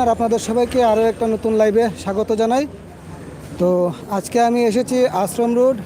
আর আপনাদের সবাইকে আরও একটা নতুন লাইভে স্বাগত জানাই। তো আজকে আমি এসেছি আশ্রম রোড,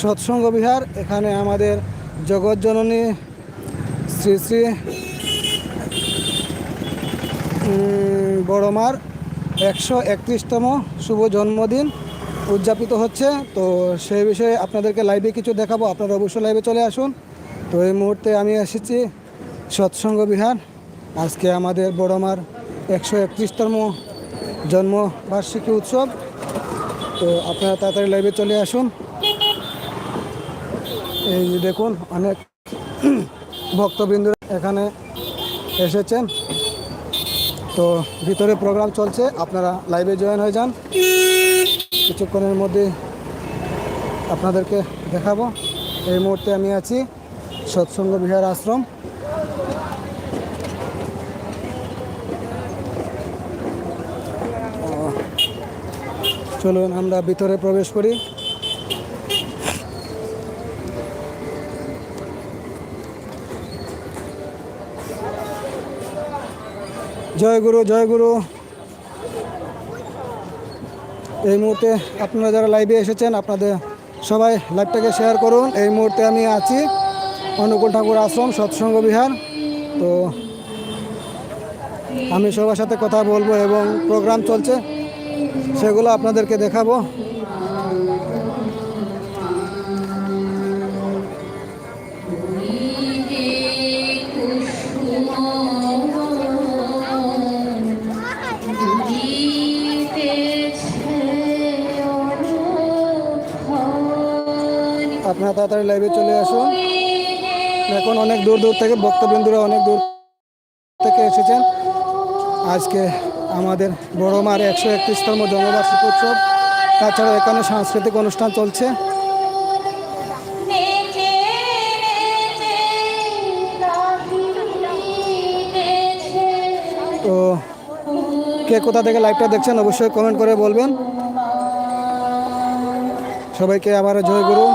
সৎসঙ্গ বিহার, এখানে আমাদের জগৎ জননী শ্রী শ্রী বড়মার একশো একত্রিশতম শুভ জন্মদিন উদযাপিত হচ্ছে। তো সেই বিষয়ে আপনাদেরকে লাইভে কিছু দেখাবো, আপনারা অবশ্যই লাইভে চলে আসুন। তো এই মুহূর্তে আমি এসেছি সৎসঙ্গ বিহার, আজকে আমাদের বড়মার একশো একত্রিশতম জন্মবার্ষিকী উৎসব। তো আপনারা তাড়াতাড়ি লাইভে চলে আসুন। এই দেখুন, অনেক ভক্তবৃন্দরা এখানে এসেছেন। তো ভিতরে প্রোগ্রাম চলছে, আপনারা লাইভে জয়েন হয়ে যান। কিছুক্ষণের মধ্যে আপনাদেরকে দেখাবো। এই মুহূর্তে আমি আছি সৎসঙ্গ বিহার আশ্রম। চলুন, আমরা ভিতরে প্রবেশ করি। জয় গুরু জয় গুরু। এই মুহূর্তে আপনারা যারা লাইভে এসেছেন, আপনাদের সবাই লাইভটাকে শেয়ার করুন। এই মুহূর্তে আমি আছি অনুকূল ঠাকুর আশ্রম, সৎসঙ্গ বিহার। তো আমি সবার সাথে কথা বলব এবং প্রোগ্রাম চলছে। সেগুলো আপনাদেরকে দেখাবো। আপনারা তাড়াতাড়ি লাইভে চলে আসুন। এখন অনেক দূর দূর থেকে ভক্তবৃন্দুরা অনেক দূর থেকে এসেছেন। আজকে আমাদের বড় মার একশো একত্রিশতম জন্মবার্ষিকী উৎসব তাছাড়া এখানে সাংস্কৃতিক অনুষ্ঠান চলছে। তো কে কোথা থেকে লাইভটা দেখছেন অবশ্যই কমেন্ট করে বলবেন। সবাইকে আবার জয় গুরু।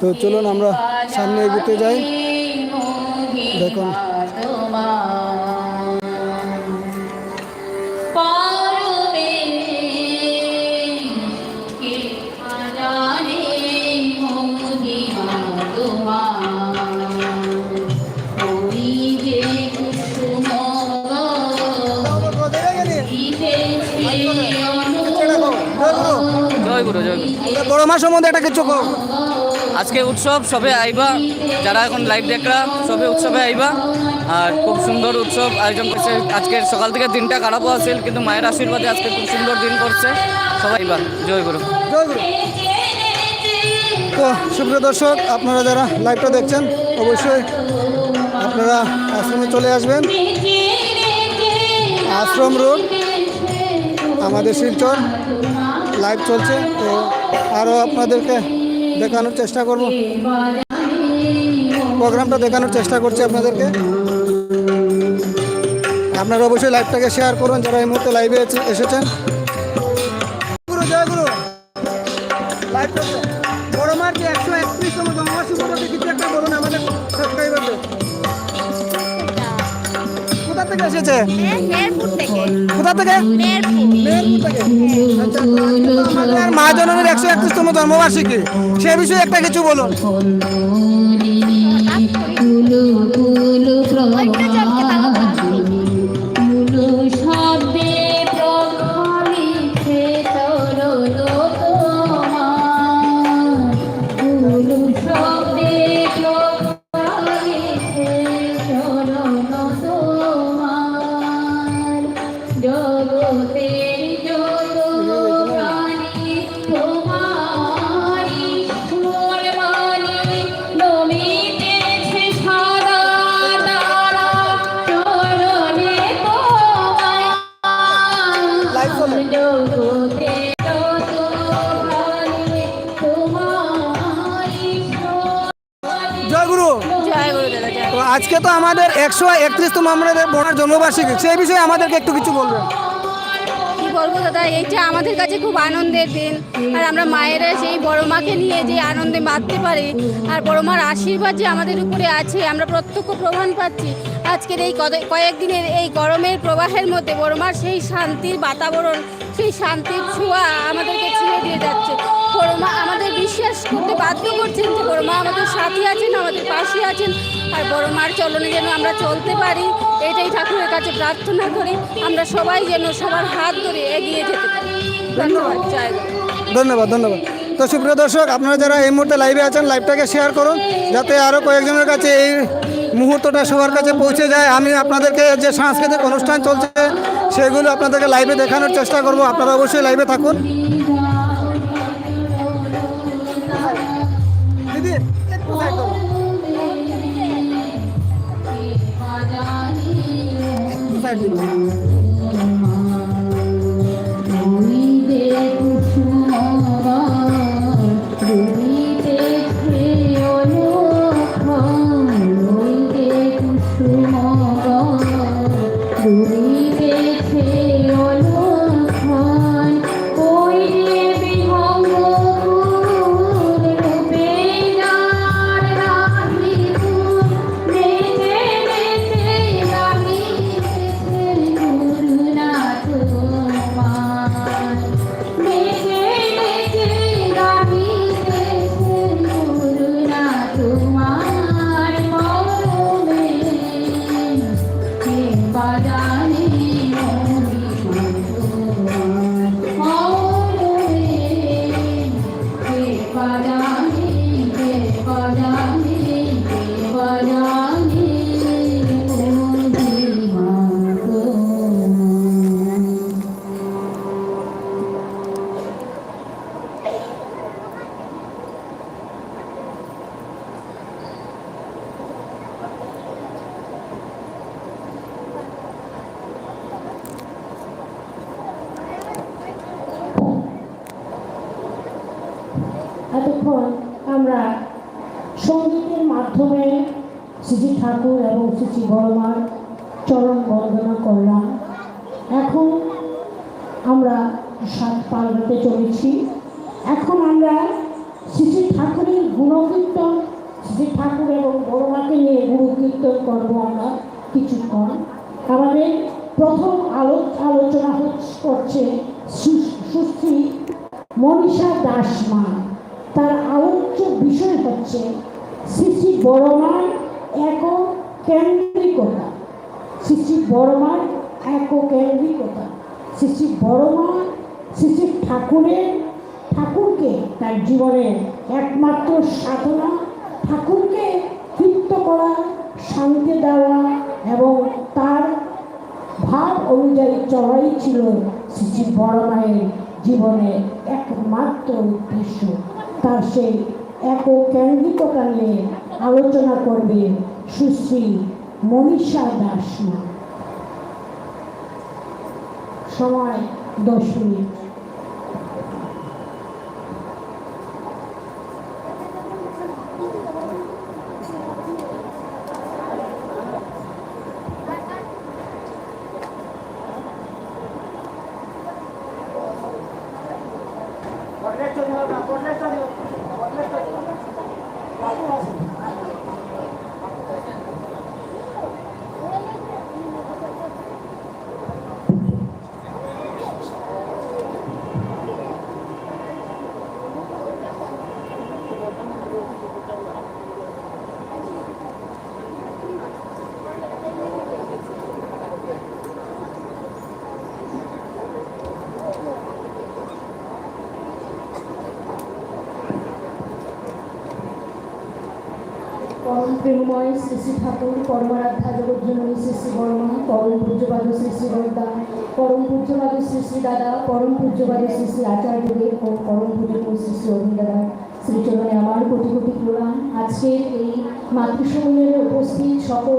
তো চলুন আমরা সামনে এগোতে যাই। দেখুন। জয় গুরু বড় মা সম্বন্ধে একটা কিছু কও। আজকে উৎসব সবে আইবা। যারা এখন লাইভ দেখরা সবে উৎসবে আইবা। আর খুব সুন্দর উৎসব আয়োজন করছে। আজকে সকাল থেকে দিনটা খারাপও আছিল কিন্তু মায়ের আশীর্বাদে আজকে খুব সুন্দর দিন করছে। সবাই আইবা জয় গুরু জয় গুরু তো সুপ্রিয় দর্শক আপনারা যারা লাইভটা দেখছেন অবশ্যই আপনারা আশ্রমে চলে আসবেন। আশ্রম রোড আমাদের শিলচর। লাইভ চলছে, তো আরও আপনাদেরকে দেখানোর চেষ্টা করব। প্রোগ্রামটা দেখানোর চেষ্টা করছি আপনাদেরকে। আপনারা অবশ্যই লাইভটাকে শেয়ার করুন, যারা এই মুহূর্তে লাইভে এসেছেন। বড় মার একশো একত্রিশতম উপলক্ষে কিছু একটা বলুন আমাদের থেকে এসেছে কোথা থেকে আচ্ছা, মা জননীর একশো একত্রিশতম জন্মবার্ষিকী সে বিষয়ে একটা কিছু বলুন ফুল জমকে আজকে তো আমাদের একশো একত্রিশতম আমাদের বোনার জন্মবার্ষিকী সেই বিষয়ে আমাদেরকে একটু কিছু বলবেন। বলব দাদা এইটা আমাদের কাছে খুব আনন্দের দিন। আর আমরা মায়েরা সেই বড় মাকে নিয়ে যে আনন্দে মারতে পারি, আর বড় মার আশীর্বাদ যে আমাদের উপরে আছে, আমরা প্রত্যক্ষ প্রমাণ পাচ্ছি। আজকের এই কদ- কয়েকদিনের এই গরমের প্রবাহের মধ্যে বড় মার সেই শান্তির বাতাবরণ, সেই শান্তির ছোঁয়া আমাদেরকে ছুঁয়ে দিয়ে যাচ্ছে। বড় মা আমাদের বিশ্বাস করতে বাধ্য করছেন যে বড় মা আমাদের সাথে আছেন, আমাদের পাশে আছেন, আর বড় মার চলনে যেন আমরা চলতে পারি। এটাই ঠাকুরের কাছে প্রার্থনা করি আমরা সবাই যেন সবার হাত ধরে এগিয়ে যেতে পারি। ধন্যবাদ জয় ধন্যবাদ ধন্যবাদ। তো সুপ্রিয় দর্শক আপনারা যারা এই মুহূর্তে লাইভে আছেন লাইভটাকে শেয়ার করুন যাতে আরও কয়েকজনের কাছে এই মুহূর্তটা সবার কাছে পৌঁছে যায়। আমি আপনাদেরকে যে সাংস্কৃতিক অনুষ্ঠান চলছে সেগুলো আপনাদেরকে লাইভে দেখানোর চেষ্টা করব। আপনারা অবশ্যই লাইভে থাকুন। একটু চরণ বন্দনা করলাম এখন আমরা সাত পাল্লাতে চলেছি। এখন আমরা শ্রী ঠাকুরের গুণকীর্তন, শ্রী ঠাকুর এবং বড়মাকে নিয়ে গুণকীর্তন করব আমরা কিছুক্ষণ। আমাদের প্রথম আলো আলোচনা করছে সুশ্রী মনীষা দাস মা তার আলোচ্য বিষয় হচ্ছে শ্রী শ্রী বড়মার এক কেন্দ্রিকতা শ্রী শ্রী বড়মার এক কেন্দ্রিকতা শ্রী শ্রী বড়মা শ্রী শ্রী ঠাকুরের, ঠাকুরকে তার জীবনের একমাত্র সাধনা, ঠাকুরকে তৃপ্ত করা, শান্তি দেওয়া এবং তার ভাব অনুযায়ী চলাই ছিল শ্রী শ্রী বড় জীবনের একমাত্র উদ্দেশ্য। তার সেই এক কেন্দ্রিকতা নিয়ে আলোচনা করবে সুশ্রী মনীষা দাসমা সময় দশ মিনিট। পরম প্রেমময় শ্রী শ্রী ঠাকুর পরমারাধ্যা জগজ্জননী শ্রী শ্রী বর্মা, পরম পূজ্যবাদ শ্রী শ্রী বর্দা, পরম পূজ্যবাদ শ্রী শ্রী দাদা, পরম পূজ্যবাদ শ্রী শ্রী আচার্যদেব ও পরম পূজ্যবাদ শ্রী শ্রী অভিন দাদা শ্রীচরণে আমার কোটি কোটি প্রণাম। আজকের এই মাতৃসম্মেলনে উপস্থিত সকল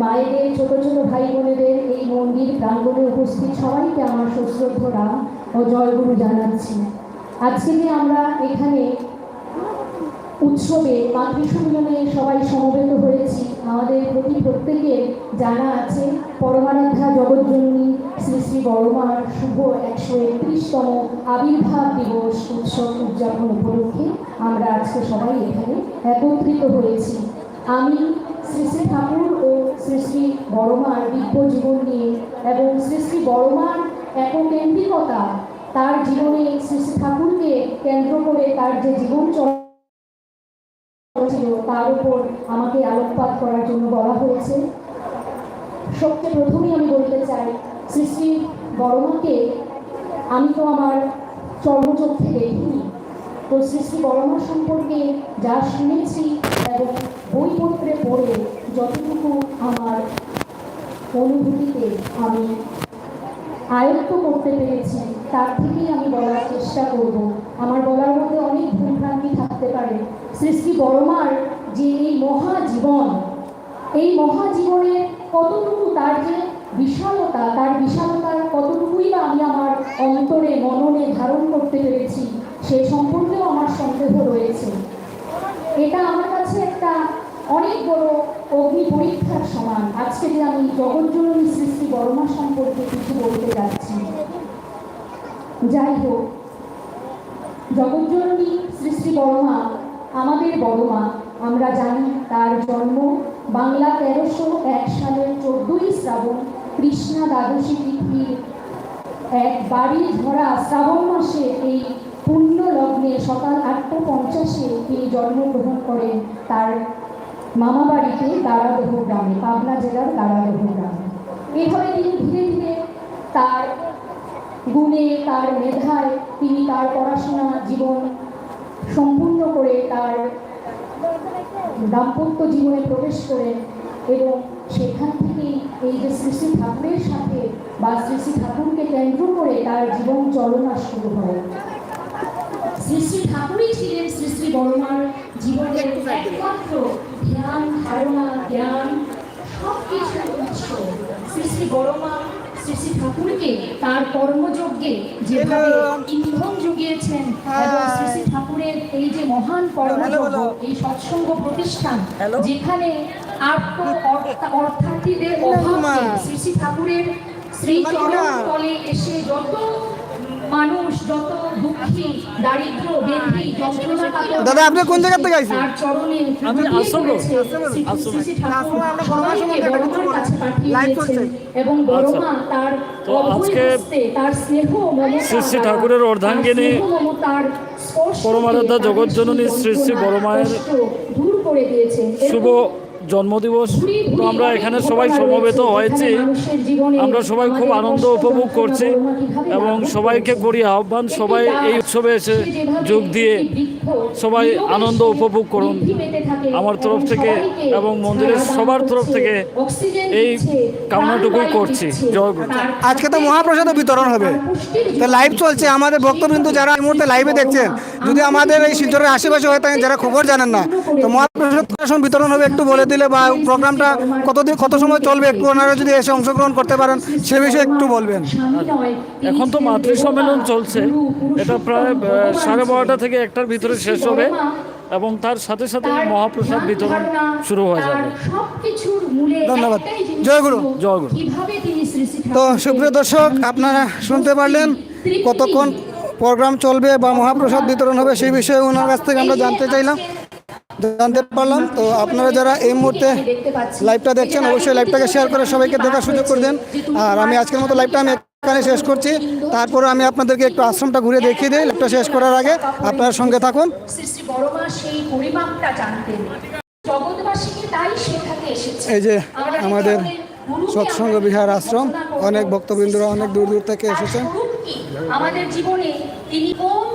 মায়েদের, ছোট ছোট ভাই বোনেদের এই মন্দির প্রাঙ্গণে উপস্থিত সবাইকে আমার সশ্রদ্ধ রাম ও জয়গুরু জানাচ্ছি। আজকে আমরা এখানে উৎসবে মাতৃসম্মেলনে সবাই সমবেত হয়েছি। আমাদের প্রতি প্রত্যেকের জানা আছে, পরমারাধ্যা জগৎজননী শ্রী শ্রী বড়মার শুভ একশো একত্রিশতম আবির্ভাব দিবস উৎসব উদযাপন উপলক্ষে আমরা আজকে সবাই এখানে একত্রিত হয়েছি। আমি শ্রী শ্রী ঠাকুর ও শ্রী শ্রী বড়মার দিব্য জীবন নিয়ে এবং শ্রী শ্রী বড়মার এককেন্দ্রিকতা তার জীবনে শ্রী শ্রী ঠাকুরকে কেন্দ্র করে তার যে জীবন চল ছিল তার উপর আমাকে আলোকপাত করার জন্য বলা হয়েছে। সবচেয়ে প্রথমেই আমি বলতে চাই শ্রী বড়মাকে আমি তো আমার চর্মচক্ষে দেখিনি। তো শ্রী বড়মা সম্পর্কে যা শুনেছি এবং বইপত্রে পড়ে, যতটুকু আমার অনুভূতিতে আমি আয়ত্ত করতে পেরেছি, তার থেকেই আমি বলার চেষ্টা করব। আমার বলার মধ্যে অনেক ভুলভ্রান্তি থাকতে পারে শ্রী বড়মার যে এই মহাজীবন। এই মহাজীবনের কতটুকু তার যে বিশালতা, তার বিশালতার কতটুকুই বা আমি আমার অন্তরে, মননে ধারণ করতে পেরেছি, সে সম্পর্কেও আমার সন্দেহ রয়েছে। এটা আমার কাছে একটা অনেক বড় অগ্নি পরীক্ষার সমান। আজকে যে আমি জগৎজননী শ্রী শ্রী বর্মা সম্পর্কে কিছু বলতে যাচ্ছি। যাই হোক, জগৎজননী শ্রী শ্রী বড়মা বড় মা, আমরা জানি তার জন্ম বাংলা তেরোশো এক সালের চোদ্দই শ্রাবণ কৃষ্ণা দ্বাদশী তিথির এক বাড়ি ধরা শ্রাবণ মাসে এই পুণ্য লগ্নে সকাল আটটা পঞ্চাশে তিনি জন্মগ্রহণ করেন। তার মামা বাড়িতে দারাদহ গ্রামে, পাবনা জেলার দারাদহ গ্রামে। এভাবে তিনি ধীরে ধীরে তার গুণে, তার মেধায় তিনি তার পড়াশোনা জীবন সম্পূর্ণ করে তার দাম্পত্য জীবনে প্রবেশ করেন এবং সেখান থেকেই এই যে শ্রী শ্রী ঠাকুরের সাথে বা শ্রী শ্রী ঠাকুরকে কেন্দ্র করে তার জীবন চলনা শুরু হয়। শ্রী শ্রী ঠাকুরই ছিলেন শ্রী শ্রী বড়মার জীবনের একমাত্র ধ্যান, ধারণা, জ্ঞান সব কিছুর উৎস। শ্রী শ্রী বড়মা শ্রী শ্রী ঠাকুরকে তার কর্মযজ্ঞে যেভাবে ইন্ধন জুগিয়েছেন এবং শ্রী শ্রী ঠাকুরের এই যে মহান কর্মযজ্ঞ এই সৎসঙ্গ প্রতিষ্ঠান যেখানে আর্থ অর্থার্থীদের অভাবে শ্রী শ্রী ঠাকুরের শ্রী চরণ তলে এসে যত মানুষ যত দুঃখী দারিদ্র যন্ত্রণা দাদা, আপনি কোন জায়গা থেকে আইছেন? তার চরণে আমি আসল এবং বড়মা তার আজকে তার স্নেহ শ্রী ঠাকুরের তার অর্ধাঙ্গিনী পরমারাধ্যা জগৎজননী শ্রী শ্রী বড়মায়ের দূর করে দিয়েছেন। শুভ জন্মদিবস তো আমরা এখানে সবাই সমবেত হয়েছি। আমরা সবাই খুব আনন্দ উপভোগ করছি এবং সবাইকে করি আহ্বান, সবাই এই উৎসবে এসে যোগ দিয়ে সবাই আনন্দ উপভোগ করুন আমার তরফ থেকে এবং মন্দিরের সবার তরফ থেকে এই কামনাটুকুই করছি। জয় আজকে তো মহাপ্রসাদ বিতরণ হবে। তো লাইভ চলছে। আমাদের ভক্তবৃন্দ যারা এই মুহূর্তে লাইভে দেখছেন, যদি আমাদের এই শিলচরের আশেপাশে হয়ে থাকেন যারা খবর জানেন না, তো মহাপ্রসাদ বিতরণ হবে একটু বলে দিলে বা প্রোগ্রামটা কতদিন কত সময় চলবে একটু ওনারা যদি এসে অংশগ্রহণ করতে পারেন সে বিষয়ে একটু বলবেন এখন তো মাতৃ সম্মেলন চলছে এটা প্রায় সাড়ে বারোটা থেকে একটার ভিতরে শেষ হবে এবং তার সাথে সাথে মহাপ্রসাদ বিতরণ শুরু হয়ে যাবে ধন্যবাদ। জয় গুরু। জয় গুরু। তো সুপ্রিয় দর্শক আপনারা শুনতে পারলেন কতক্ষণ প্রোগ্রাম চলবে বা মহাপ্রসাদ বিতরণ হবে সেই বিষয়ে ওনার কাছ থেকে আমরা জানতে চাইলাম জানতে পারলাম। তো আপনারা যারা এই মুহূর্তে লাইভটা দেখছেন অবশ্যই লাইভটাকে শেয়ার করে সবাইকে দেখার সুযোগ করে দেন। আর আমি আজকের মতো লাইভটা আমি এখানে শেষ করছি। তারপরে আমি আপনাদেরকে একটু আশ্রমটা ঘুরে দেখিয়ে দিই। লাইভটা শেষ করার আগে আপনার সঙ্গে থাকুন। এই যে আমাদের সৎসঙ্গ বিহার আশ্রম। অনেক ভক্তবৃন্দরা অনেক দূর দূর থেকে এসেছেন। আমাদের জীবনে তিনি কোন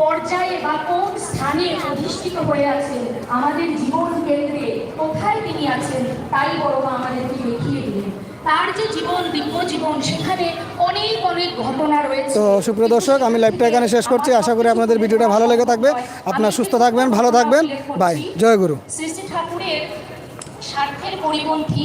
পর্যায়ে বা কোন স্থানে অধিষ্ঠিত হয়ে আছেন? আমাদের জীবন কেন্দ্রে কোথায় তিনি আছেন? তাই বড়মা আমাদেরকে দেখিয়ে দিলেন তার যে জীবন দিব্য জীবন সেখানে অনেক অনেক ঘটনা রয়েছে। তো সুপ্রিয় দর্শক আমি লাইভটা এখানে শেষ করছি। আশা করি আপনাদের ভিডিওটা ভালো লেগে থাকবে। আপনারা সুস্থ থাকবেন ভালো থাকবেন। বাই জয় গুরু। শ্রী ঠাকুরের স্বার্থের পরিপন্থী